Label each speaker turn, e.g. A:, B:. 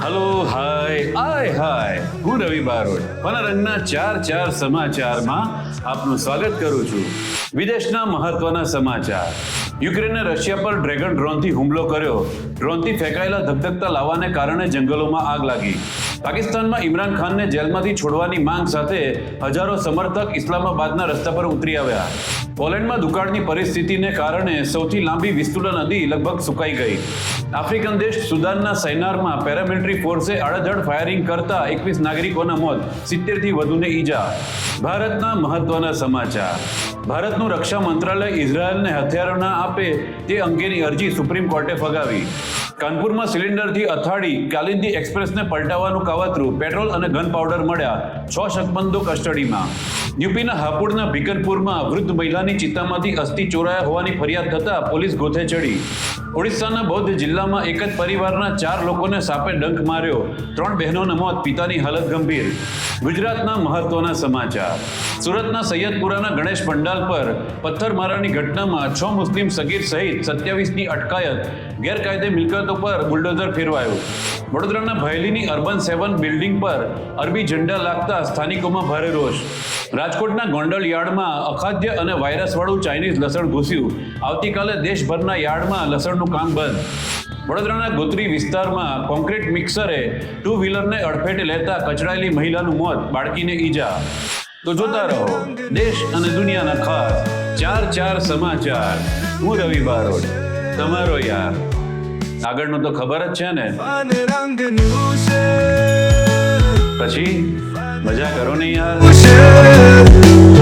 A: Hello. hi, hi, hi. રવિ બારોટ વનરંગના ચાર ચાર સમાચારમાં આપનું સ્વાગત કરું છું. વિદેશના મહત્વના સમાચાર. યુક્રેને રશિયા પર ડ્રેગન ડ્રોનથી હુમલો કર્યો. ડ્રોનથી ફેંકાયેલા ધગધગતા લાવાને કારણે જંગલોમાં આગ લાગી. પાકિસ્તાનમાં ઇમરાન ખાનને જેલમાંથી છોડવાની માંગ સાથે હજારો સમર્થક ઇસ્લામાબાદના રસ્તા પર ઉતરી આવ્યા. પોલેન્ડમાં દુકાળની પરિસ્થિતિને કારણે સૌથી લાંબી વિસ્તુલા નદી લગભગ સુકાઈ ગઈ. આફ્રિકન દેશ સુદાનના સૈનારમાં પેરામિલિટરી ફોર્સે આડેધડ ફાયરિંગ કરતા એકવીસ નાગરિકોના મોત? સિત્તેરથી વધુને ઈજા. ભારતના મહત્વના સમાચાર. ભારતનું રક્ષા મંત્રાલય ઇઝરાયલને હથિયારો ના આપે તે અંગેની અરજી સુપ્રીમ કોર્ટે ફગાવી. કાનપુરમાં સિલિન્ડરથી અથાડી કાલિંદી એક્સપ્રેસને પલટાવવાનું કાવતરું પેટ્રોલ અને ગન પાવડર મળ્યા છ શકમંદો કસ્ટડીમાં. યુપીના હાપુડના ભીકનપુરમાં વૃદ્ધ મહિલાની ચિત્તામાંથી અસ્થિ ચોરાયા હોવાની ફરિયાદ થતાં પોલીસ ગોથે ચડી. ઓડિશાના બૌદ્ધ જિલ્લામાં એક જ પરિવારના ચાર લોકોને સાપે ડંખ માર્યો. ત્રણ બહેનોના મોત, પિતાની હાલત ગંભીર. ગુજરાતના મહત્વના સમાચાર. સુરતના સૈયદપુરાના ગણેશ પંડાલ પર પથ્થરમારાની ઘટનામાં છ મુસ્લિમ સગીર સહિત સત્યાવીસની અટકાયત, ગેરકાયદે મિલકતો પર બુલડોઝર ફેરવાયું. વડોદરાના ભયલીની અર્બન સેવન બિલ્ડિંગ પર અરબી ઝંડા લાગતા સ્થાનિકોમાં ભારે રોષ. રાજકોટના ગોંડલ યાર્ડમાં અખાદ્ય અને વાયરસવાળું ચાઇનીઝ લસણ ઘૂસ્યું. આવતીકાલે દેશભરના યાર્ડમાં લસણનું કામ બંધ. વડોદરાના ગોત્રી વિસ્તારમાં કોન્ક્રીટ મિક્સરે ટુ વ્હીલરને અડફેટે લેતા કચડાયેલી મહિલાનું મોત, બાળકીને ઈજા. તો જોતા રહો, દેશ અને દુનિયાના ખાસ ચાર ચાર સમાચાર. હું રવિ બારોટ. તમારો યાર. આગળનું તો ખબર જ છે ને. પછી મજા કરો ને યાર.